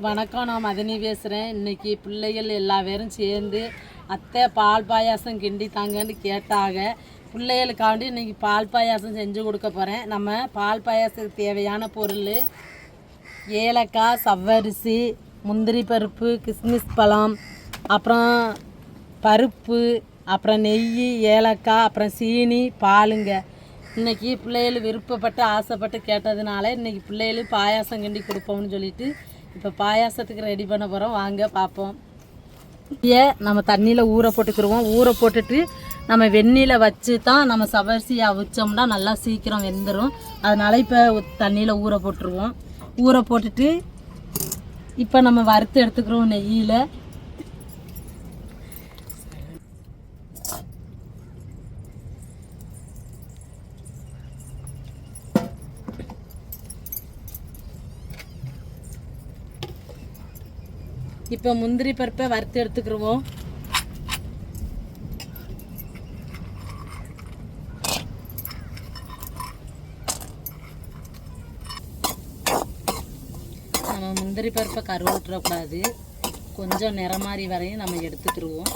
வணக்கம் நான் மதினி பேசுகிறேன் இன்னைக்கு பிள்ளைகள் எல்லா பேரும் சேர்ந்து அத்தை பால் பாயாசம் கிண்டி தாங்கன்னு கேட்டாங்க. பிள்ளைகளுக்காண்டி இன்றைக்கி பால் பாயாசம் செஞ்சு கொடுக்க போகிறேன் நம்ம பால் பாயாசத்துக்கு தேவையான பொருள் ஏலக்காய் சவ்வரிசி முந்திரி பருப்பு கிஸ்மிஸ் பழம் அப்புறம் பருப்பு அப்புறம் நெய் ஏலக்காய் அப்புறம் சீனி பாலுங்க. இன்னைக்கு பிள்ளைகள் விருப்பப்பட்டு ஆசைப்பட்டு கேட்டதுனால இன்றைக்கி பிள்ளைகளுக்கு பாயாசம் கிண்டி கொடுப்போம்னு சொல்லிட்டு இப்போ பாயாசத்துக்கு ரெடி பண்ண போகிறோம் வாங்க பார்ப்போம் ஏ நம்ம தண்ணியில் ஊற போட்டுக்கிருவோம். ஊற போட்டுட்டு நம்ம வெந்நீல வச்சு தான் நம்ம சவரிசி அவிச்சோம்னா நல்லா சீக்கிரம் வெந்துடும் அதனால் இப்போ தண்ணியில் ஊற போட்டுருவோம். ஊற போட்டுட்டு இப்போ நம்ம வறுத்து எடுத்துக்கிறோம் நெய்யில் இப்போ முந்திரி பருப்பை வறுத்து எடுத்துக்கிருவோம். நம்ம முந்திரி பருப்பை கருவிட்டுறக்கூடாது. கொஞ்சம் நிறமாறி வரையும் நம்ம எடுத்துக்கிருவோம்.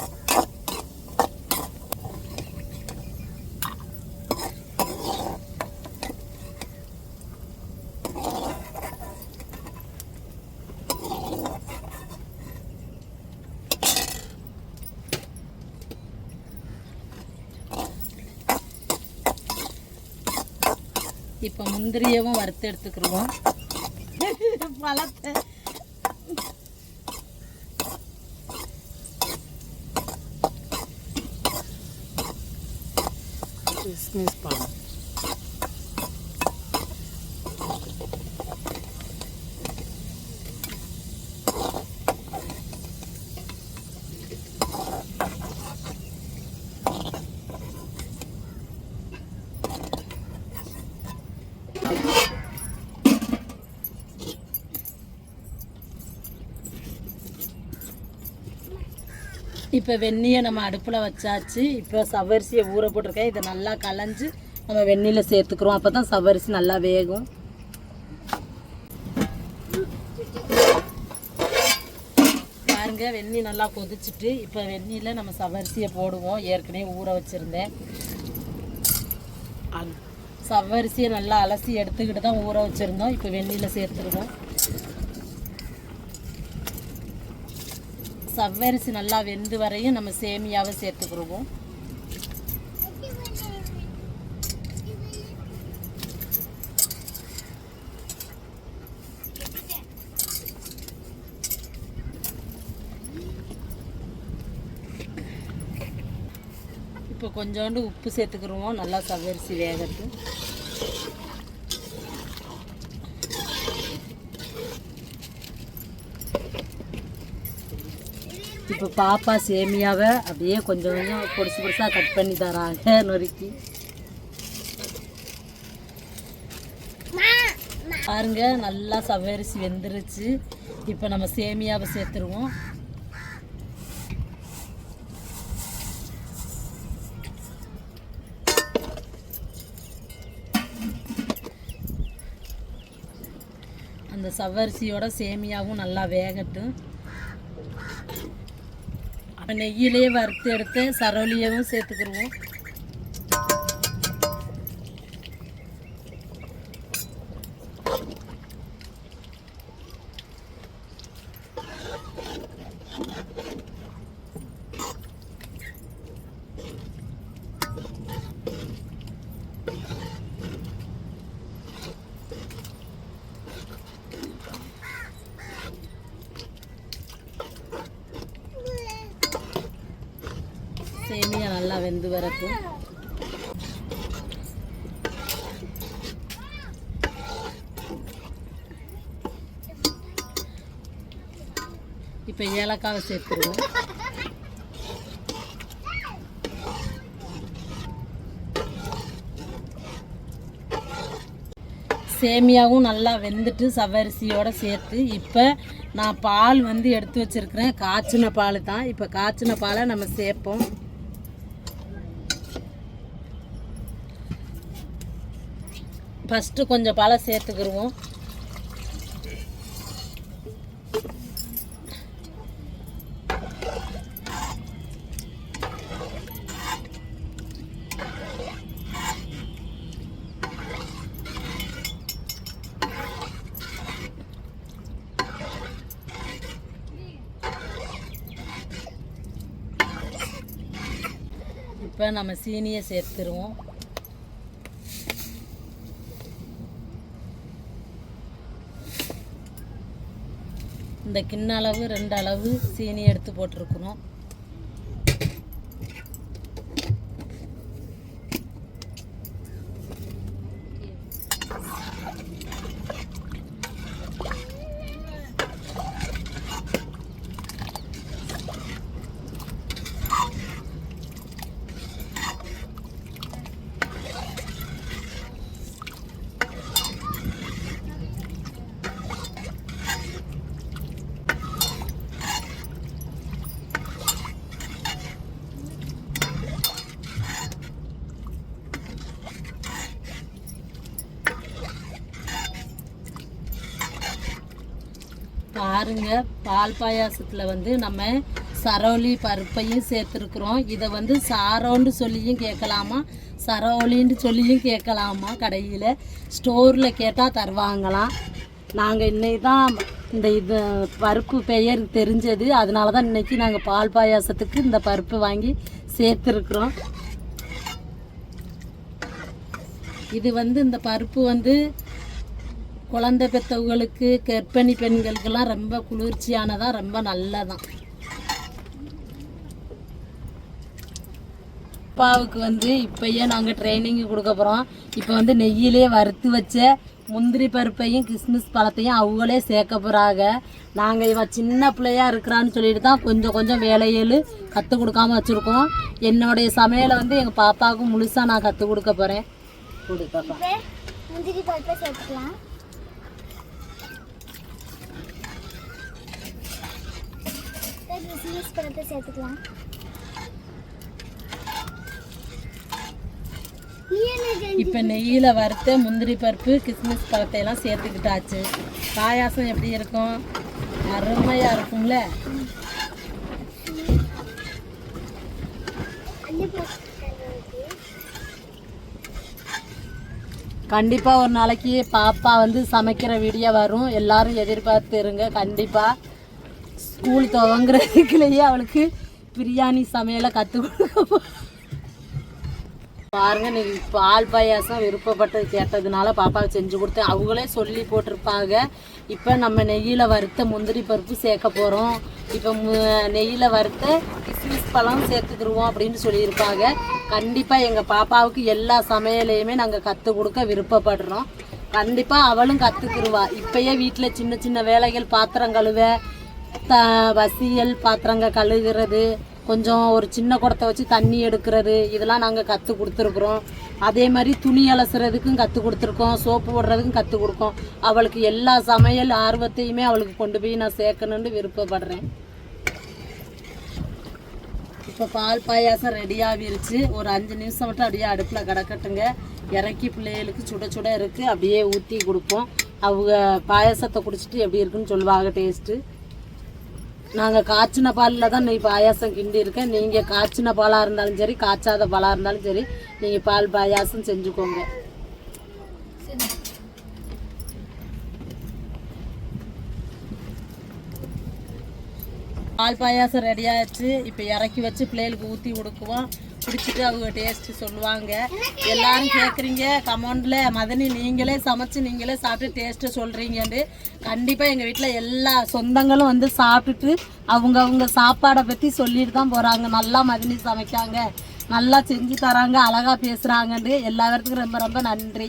இப்போ முந்திரியவும் வறுத்து எடுத்துக்கிடுவோம் பழத்தை கிறிஸ்மஸ் பழம் இப்போ வெந்நியை நம்ம அடுப்பில் வச்சாச்சு. இப்போ சவரிசியை ஊற போட்டிருக்கேன். இதை நல்லா கலைஞ்சு நம்ம வெந்நியில் சேர்த்துக்கிறோம். அப்போ தான் சவரிசி நல்லா வேகும். பாருங்க வெந்நி நல்லா கொதிச்சுட்டு இப்போ வெந்நியில் நம்ம சவரிசியை போடுவோம். ஏற்கனவே ஊற வச்சுருந்தேன். சவ்வரிசியை நல்லா அலசி எடுத்துக்கிட்டு தான் ஊற வச்சுருந்தோம். இப்போ வெந்நியில் சேர்த்துருவோம் சவ்வரிசி நல்லா வெந்து வரையும் நம்ம சேமியாவை சேர்த்துக்கிடுவோம் இப்போ கொஞ்சோண்டு உப்பு சேர்த்துக்கிடுவோம். நல்லா சவ்வரிசி வேகட்டும். இப்போ பாப்பா சேமியாவை அப்படியே கொஞ்சம் கொஞ்சம் பொடிசு பொடிசாக கட் பண்ணி தராங்க நொறுக்கி. பாருங்க நல்லா சவ்வரிசி வெந்துருச்சு. இப்போ நம்ம சேமியாவை சேர்த்துருவோம். அந்த சவ்வரிசியோட சேமியாவும் நல்லா வேகட்டும். நெய்யிலேயே வறுத்து எடுத்து சரோலியவும் சேர்த்துக்கிடுவோம் நல்லா வெந்து இப்போ ஏலக்காவை சேர்த்துருவோம். சேமியாவும் நல்லா வெந்துட்டு சவரிசியோடு சேர்த்து இப்போ நான் பால் வந்து எடுத்து வச்சிருக்கிறேன். காய்ச்சின பால் தான் இப்போ காய்ச்சின பாலை நம்ம சேர்ப்போம். ஃபஸ்ட்டு கொஞ்சம் பழம் சேர்த்துக்கிடுவோம் இப்போ நம்ம சீனியை சேர்த்துருவோம். இந்த கிண்ண அளவு ரெண்டு அளவு சீனி எடுத்து போட்டிருக்கணும் பாருங்க. பால் பாயாசத்தில் வந்து நம்ம சரோலி பருப்பையும் சேர்த்துருக்குறோம். இதை வந்து சாரோன்னு சொல்லியும் கேட்கலாமா? சரோலின்னு சொல்லியும் கேட்கலாமா கடையில்? ஸ்டோரில் கேட்டால் தருவாங்களாம். நாங்கள் இன்னைக்கு தான் இந்த இது பருப்பு பெயர் தெரிஞ்சது. அதனால தான் இன்னைக்கு நாங்கள் பால் பாயாசத்துக்கு இந்த பருப்பு வாங்கி சேர்த்துருக்குறோம். இது வந்து இந்த பருப்பு வந்து குழந்தை பெற்றவங்களுக்கு கர்ப்பிணி பெண்களுக்கெல்லாம் ரொம்ப குளிர்ச்சியானதாக ரொம்ப நல்லதான் அப்பாவுக்கு வந்து இப்பயே நாங்கள் ட்ரைனிங் கொடுக்க போகிறோம் இப்போ வந்து நெய்யிலே வறுத்து வச்ச முந்திரி பருப்பையும் கிஸ்மிஸ் பழத்தையும் அவங்களே சேர்க்க போகிறாங்க நாங்கள் இவன் சின்ன பிள்ளையாக இருக்கிறான்னு சொல்லிட்டு தான் கொஞ்சம் கொஞ்சம் வேலைகள் கற்றுக் கொடுக்காம வச்சுருக்கோம். என்னுடைய சமையலை வந்து எங்கள் பாப்பாவுக்கு முழுசாக நான் கற்றுக் கொடுக்க போகிறேன் கொடு முந்திரி பருப்பை சேர்த்துக்கலாம். கிறிஸ்மஸ் பழத்தை சேர்த்துக்கலாம். இப்போ நெய்யில் வறுத்த முந்திரி பருப்பு கிஸ்மிஸ் பழத்தை எல்லாம் சேர்த்துக்கிட்டாச்சு. பாயாசம் எப்படி இருக்கும்? அருமையாக இருக்கும்ல. கண்டிப்பாக ஒரு நாளைக்கு பாப்பா வந்து சமைக்கிற வீடியோ வரும். எல்லாரும் எதிர்பார்த்து இருங்க. கண்டிப்பாக ஸ்கூல் துவங்குறதுக்குள்ளேயே அவளுக்கு பிரியாணி சமையலை கற்றுக் கொடுக்க பாருங்க நீ பால் பாயாசம் விருப்பப்பட்டது கேட்டதுனால பாப்பாவுக்கு செஞ்சு கொடுத்தேன். அவங்களே சொல்லி போட்டிருப்பாங்க. இப்போ நம்ம நெய்யில் வறுத்த முந்திரி பருப்பு சேர்க்க போகிறோம் இப்போ நெய்யில் வறுத்த கிஸ்மிஸ் பழம் சேர்த்துக்கிருவோம் அப்படின்னு சொல்லியிருப்பாங்க. கண்டிப்பாக எங்கள் பாப்பாவுக்கு எல்லா சமையலையுமே நாங்கள் கற்றுக் கொடுக்க விருப்பப்படுறோம். கண்டிப்பாக அவளும் கற்றுக்குருவா இப்பயே வீட்டில் சின்ன சின்ன வேலைகள் பாத்திரம் கழுவ த வசியல் பாத்திரங்க கழுகுறது கொஞ்சம் ஒரு சின்ன குடத்தை வச்சு தண்ணி எடுக்கிறது இதெல்லாம் நாங்கள் கற்றுக் கொடுத்துருக்குறோம். அதே மாதிரி துணி அலசுறதுக்கும் கற்றுக் கொடுத்துருக்கோம் சோப்பு போடுறதுக்கும் கற்றுக் கொடுக்கோம். அவளுக்கு எல்லா சமையல் ஆர்வத்தையுமே அவளுக்கு கொண்டு போய் நான் சேர்க்கணுன்னு விருப்பப்படுறேன். இப்போ பால் பாயாசம் ரெடி ஆகிருச்சு. ஒரு அஞ்சு நிமிஷம் மட்டும் அப்படியே அடுப்பில் கிடக்கட்டுங்க. இறக்கி பிள்ளைகளுக்கு சுட சுட இருக்குது அப்படியே ஊற்றி கொடுப்போம். அவங்க பாயாசத்தை குடிச்சிட்டு எப்படி இருக்குன்னு சொல்லுவாங்க டேஸ்ட்டு நாங்கள் காய்ச்சின பாலில் தான் நீ பாயாசம் கிண்டி இருக்கேன். நீங்கள் காய்ச்சின பாலாக இருந்தாலும் சரி காய்ச்சாத பாலாக இருந்தாலும் சரி நீங்கள் பால் பாயாசம் செஞ்சுக்கோங்க. பால் பாயாசம் ரெடி ஆயிடுச்சு. இப்போ இறக்கி வச்சு பிள்ளைகளுக்கு ஊற்றி கொடுக்குவோம். பிடிச்சிட்டு அவங்க டேஸ்ட்டு சொல்லுவாங்க. எல்லாரும் கேட்குறீங்க கமெண்டில் மதனி நீங்களே சமைச்சு நீங்களே சாப்பிட்டு டேஸ்ட்டு சொல்கிறீங்கன்னு கண்டிப்பாக எங்கள் வீட்டில் எல்லா சொந்தங்களும் வந்து சாப்பிட்டுட்டு அவங்க அவங்க சாப்பாடை பற்றி சொல்லிட்டு தான் போகிறாங்க நல்லா மதனி சமைக்காங்க. நல்லா செஞ்சு தராங்க அழகாக பேசுகிறாங்கன்னு எல்லாருக்கும் ரொம்ப ரொம்ப நன்றி.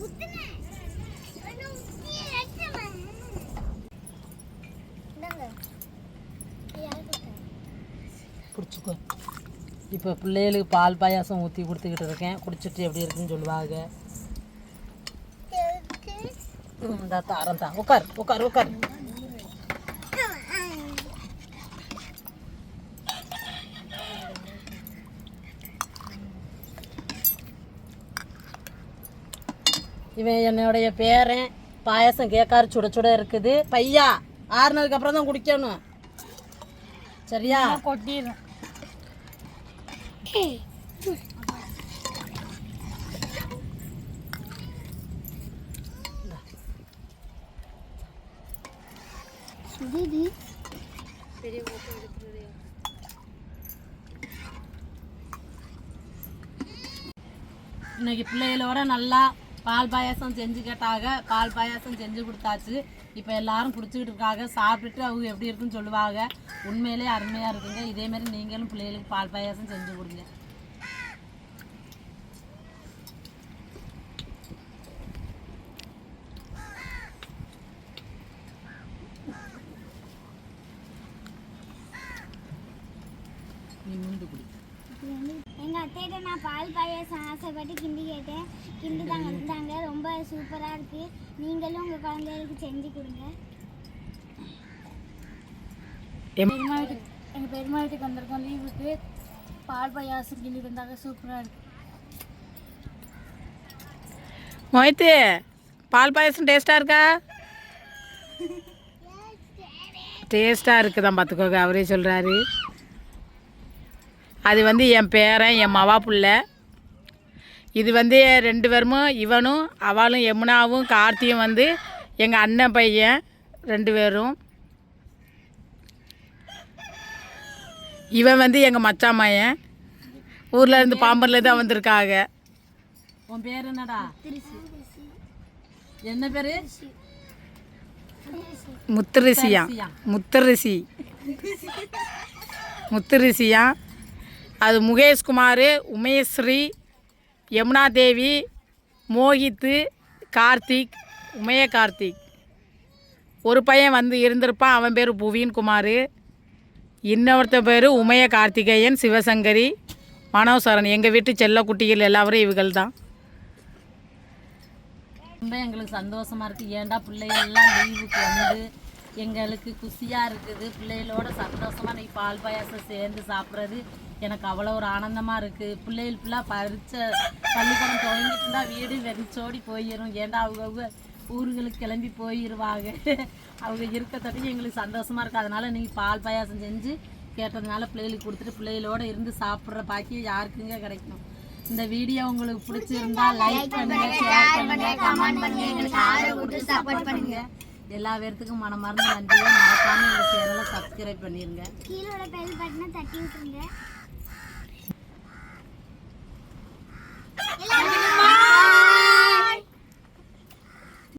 குடிச்சுக்கோ இப்போ பிள்ளைகளுக்கு பால் பாயாசம் ஊற்றி கொடுத்துக்கிட்டு இருக்கேன். குடிச்சிட்டு எப்படி இருக்குன்னு சொல்லுவாங்க. இந்த தாரம் தான் உட்கார் உட்கார் உட்கார் இவன் என்னுடைய பேரன் பாயாசம் கேட்காரு சுட சுட இருக்குது. பையா ஆறுனதுக்கு அப்புறம் தான் குடிக்கணும். சரியா? கொட்டிடுறேன். சுதிதி பெரிய ஓட்டம் எடுக்கிறது இன்னைக்கு பிள்ளைகளோட நல்லா பால் பாயாசம் செஞ்சு கேட்டாக பால் பாயாசம் செஞ்சு கொடுத்தாச்சு. இப்போ எல்லாரும் குடிச்சிக்கிட்டு இருக்காங்க சாப்பிட்டுட்டு அவங்க எப்படி இருக்குன்னு சொல்லுவாங்க. உண்மையிலே அருமையாக இருக்குங்க. இதேமாரி நீங்களும் பிள்ளைகளுக்கு பால் பாயாசம் செஞ்சு கொடுங்க நீ முந்து குடி எங்க அத்தைகிட்ட நான் பால் பாயாசம் ஆசைப்பட்டு கிண்டி கேட்டேன் கிண்டி தாங்க இருந்தாங்க ரொம்ப சூப்பரா இருக்கு. நீங்களும் உங்க குழந்தைகளுக்கு செஞ்சு கொடுங்க. பெருமா வீட்டுக்கு எங்கள் பெருமா வீட்டுக்கு வந்திருக்கோம். லீவுக்கு. பால் பாயாசம் கிண்டி தந்தாங்க சூப்பராக இருக்கு. மொய்த்து பால் பாயசம் டேஸ்ட்டாக இருக்கா? டேஸ்ட்டாக இருக்குதான் பார்த்துக்கோங்க அவரே சொல்கிறாரு அது வந்து என் பேரன் என் மவா புள்ள. இது வந்து ரெண்டு பேருமும் இவனும் அவளும் யமுனாவும் கார்த்தியும் வந்து எங்கள் அண்ணன் பையன் ரெண்டு பேரும். இவன் வந்து எங்கள் மச்சான் பையன் ஊரில் இருந்து பாம்பர்ல தான் வந்திருக்காங்க உன் பேர் என்னடா? என்ன பேரு? முத்துரிசியா. முத்துரிசி. முத்துரிசியா. அது முகேஷ்குமார் உமேஸ்ரீ யமுனா தேவி மோகித்து கார்த்திக் உமய கார்த்திக். ஒரு பையன் வந்து இருந்திருப்பான் அவன் பேர் புவின் குமார். இன்னொருத்த பேர் உமைய கார்த்திகேயன் சிவசங்கரி மனோசரன். எங்கள் வீட்டு செல்ல குட்டிகள் எல்லாரும் இவர்கள் தான் ரொம்ப எங்களுக்கு சந்தோஷமாக இருக்குது ஏன்டா பிள்ளைகள்லாம் லீவுக்கு வந்து எங்களுக்கு குசியாக இருக்குது. பிள்ளைகளோட சந்தோஷமாக இன்னைக்கு பால் பாயாசம் சேர்ந்து சாப்பிட்றது எனக்கு அவ்வளோ ஒரு ஆனந்தமாக இருக்குது பிள்ளைகள் ஃபுல்லாக பறிச்ச பள்ளிக்கூடம் துவங்கிட்டு இருந்தால் வீடு வெறிச்சோடி போயிடும் ஏன்டா அவங்க ஊர்களுக்கு கிளம்பி போயிடுவாங்க அவங்க இருக்கத்தட்டி எங்களுக்கு சந்தோஷமாக இருக்குது அதனால் நீங்கள் பால் பாயாசம் செஞ்சு கேட்டதுனால பிள்ளைகளுக்கு கொடுத்துட்டு பிள்ளைகளோட இருந்து சாப்பிட்ற பாக்கியம் யாருக்குங்க கிடைக்கும்? இந்த வீடியோ உங்களுக்கு பிடிச்சிருந்தா லைக் பண்ணுங்க ஷேர் பண்ணுங்க கமெண்ட் பண்ணுங்க. எங்களுக்கு ஆதரவு கொடுத்து சப்போர்ட் பண்ணுங்க. எல்லா பேர்த்துக்கும் மனமார்ந்த நன்றியை மறக்காம இந்த சேனலை சப்ஸ்கிரைப் பண்ணிருங்க. கீழே பெல் பட்டனை தட்டி விட்டுருங்க.